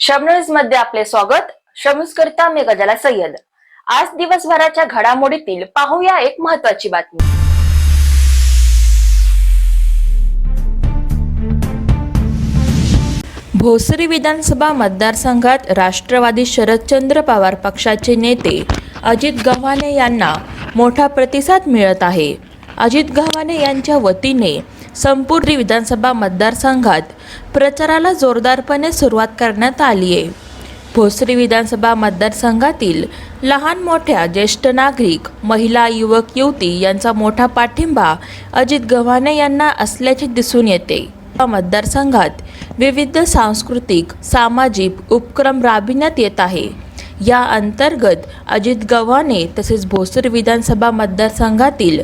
शमन्यूजमध्ये आपले स्वागत. शमूज करता मी गजाला सय्यद. आज दिवसभराच्या घडामोडीतील पाहूया एक महत्वाची बातमी. भोसरी विधानसभा मतदारसंघात राष्ट्रवादी शरदचंद्र पवार पक्षाचे नेते अजित गव्हाणे यांना मोठा प्रतिसाद मिळत आहे. अजित गव्हाणे यांच्या वतीने संपूर्ण विधानसभा मतदारसंघात प्रचाराला जोरदारपणे सुरुवात करण्यात आली आहे भोसरी विधानसभा मतदारसंघातील लहान मोठ्या ज्येष्ठ नागरिक महिला युवक युवती यांचा मोठा पाठिंबा अजित गव्हाणे यांना असल्याचे दिसून येते. या मतदारसंघात विविध सांस्कृतिक सामाजिक उपक्रम राबविण्यात येत आहे. या अंतर्गत अजित गव्हाणे तसेच भोसर विधानसभा मतदारसंघातील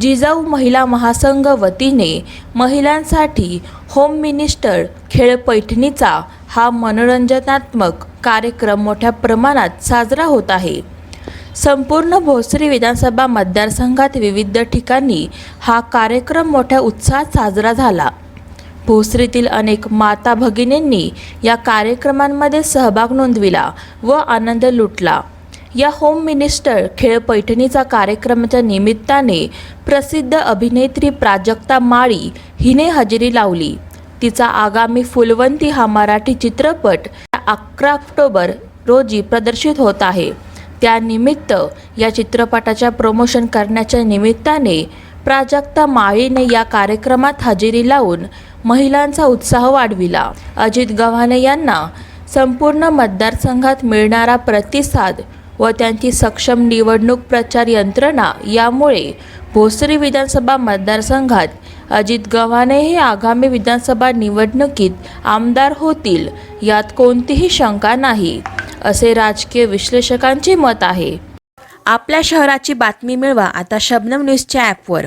जिजाऊ महिला महासंघ वतीने महिलांसाठी होम मिनिस्टर खेळ पैठणीचा हा मनोरंजनात्मक कार्यक्रम मोठ्या प्रमाणात साजरा होत आहे. संपूर्ण भोसरी विधानसभा मतदारसंघात विविध ठिकाणी हा कार्यक्रम मोठ्या उत्साहात साजरा झाला. भोसरीतील अनेक माता भगिनींनी या कार्यक्रमांमध्ये सहभाग नोंदविला व आनंद लुटला. या होम मिनिस्टर खेळ पैठणीचा कार्यक्रमाच्या निमित्ताने प्रसिद्ध अभिनेत्री प्राजक्ता माळी हिने हजेरी लावली. तिचा आगामी फुलवंती हा मराठी चित्रपट अकरा ऑक्टोबर रोजी प्रदर्शित होत आहे. त्यानिमित्त या चित्रपटाच्या प्रमोशन करण्याच्या निमित्ताने प्राजक्ता माळीने या कार्यक्रमात हजेरी लावून महिलांचा उत्साह वाढविला. अजित गव्हाणे यांना संपूर्ण मतदारसंघात मिळणारा प्रतिसाद व त्यांची सक्षम निवडणूक प्रचार यंत्रणा यामुळे भोसरी विधानसभा मतदारसंघात अजित गव्हाणे हे आगामी विधानसभा निवडणुकीत आमदार होतील यात कोणतीही शंका नाही असे राजकीय विश्लेषकांचे मत आहे. आपल्या शहराची बातमी मिळवा आता शबनम न्यूजच्या ॲपवर.